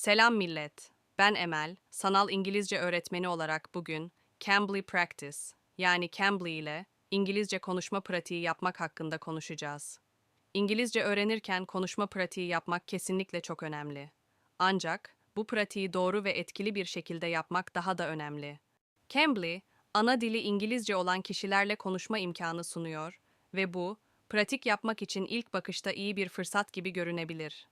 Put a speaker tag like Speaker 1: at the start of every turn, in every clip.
Speaker 1: Selam millet. Ben Emel, sanal İngilizce öğretmeni olarak bugün Cambly Practice yani Cambly ile İngilizce konuşma pratiği yapmak hakkında konuşacağız. İngilizce öğrenirken konuşma pratiği yapmak kesinlikle çok önemli. Ancak bu pratiği doğru ve etkili bir şekilde yapmak daha da önemli. Cambly, ana dili İngilizce olan kişilerle konuşma imkanı sunuyor ve bu, pratik yapmak için ilk bakışta iyi bir fırsat gibi görünebilir.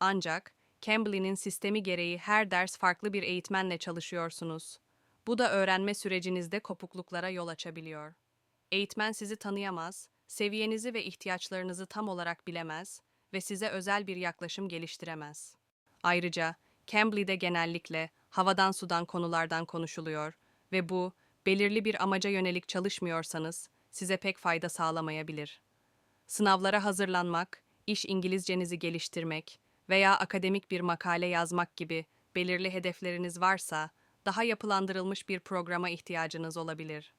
Speaker 1: Ancak Cambly'nin sistemi gereği her ders farklı bir eğitmenle çalışıyorsunuz. Bu da öğrenme sürecinizde kopukluklara yol açabiliyor. Eğitmen sizi tanıyamaz, seviyenizi ve ihtiyaçlarınızı tam olarak bilemez ve size özel bir yaklaşım geliştiremez. Ayrıca Cambly'de genellikle havadan sudan konulardan konuşuluyor ve bu belirli bir amaca yönelik çalışmıyorsanız size pek fayda sağlamayabilir. Sınavlara hazırlanmak, iş İngilizcenizi geliştirmek veya akademik bir makale yazmak gibi belirli hedefleriniz varsa daha yapılandırılmış bir programa ihtiyacınız olabilir.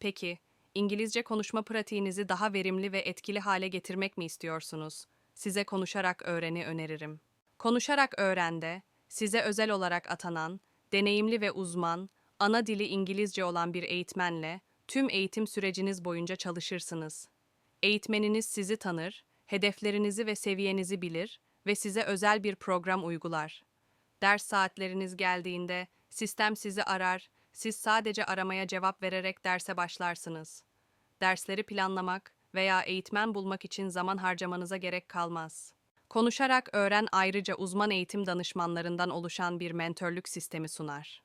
Speaker 1: Peki, İngilizce konuşma pratiğinizi daha verimli ve etkili hale getirmek mi istiyorsunuz? Size konuşarak öğreni öneririm. Konuşarak öğrende, size özel olarak atanan, deneyimli ve uzman, ana dili İngilizce olan bir eğitmenle tüm eğitim süreciniz boyunca çalışırsınız. Eğitmeniniz sizi tanır, hedeflerinizi ve seviyenizi bilir ve size özel bir program uygular. Ders saatleriniz geldiğinde sistem sizi arar, siz sadece aramaya cevap vererek derse başlarsınız. Dersleri planlamak veya eğitmen bulmak için zaman harcamanıza gerek kalmaz. Konuşarak öğren ayrıca uzman eğitim danışmanlarından oluşan bir mentörlük sistemi sunar.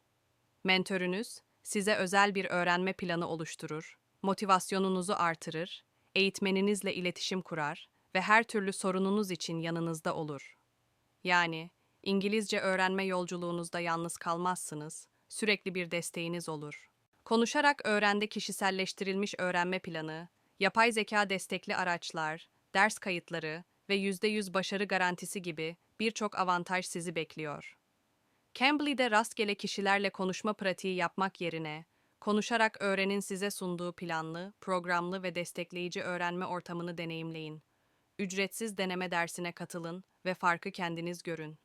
Speaker 1: Mentörünüz size özel bir öğrenme planı oluşturur, motivasyonunuzu artırır, eğitmeninizle iletişim kurar ve her türlü sorununuz için yanınızda olur. Yani İngilizce öğrenme yolculuğunuzda yalnız kalmazsınız, sürekli bir desteğiniz olur. Konuşarak öğrende kişiselleştirilmiş öğrenme planı, yapay zeka destekli araçlar, ders kayıtları ve %100 başarı garantisi gibi birçok avantaj sizi bekliyor. Cambly'de rastgele kişilerle konuşma pratiği yapmak yerine, konuşarak öğrenin size sunduğu planlı, programlı ve destekleyici öğrenme ortamını deneyimleyin. Ücretsiz deneme dersine katılın ve farkı kendiniz görün.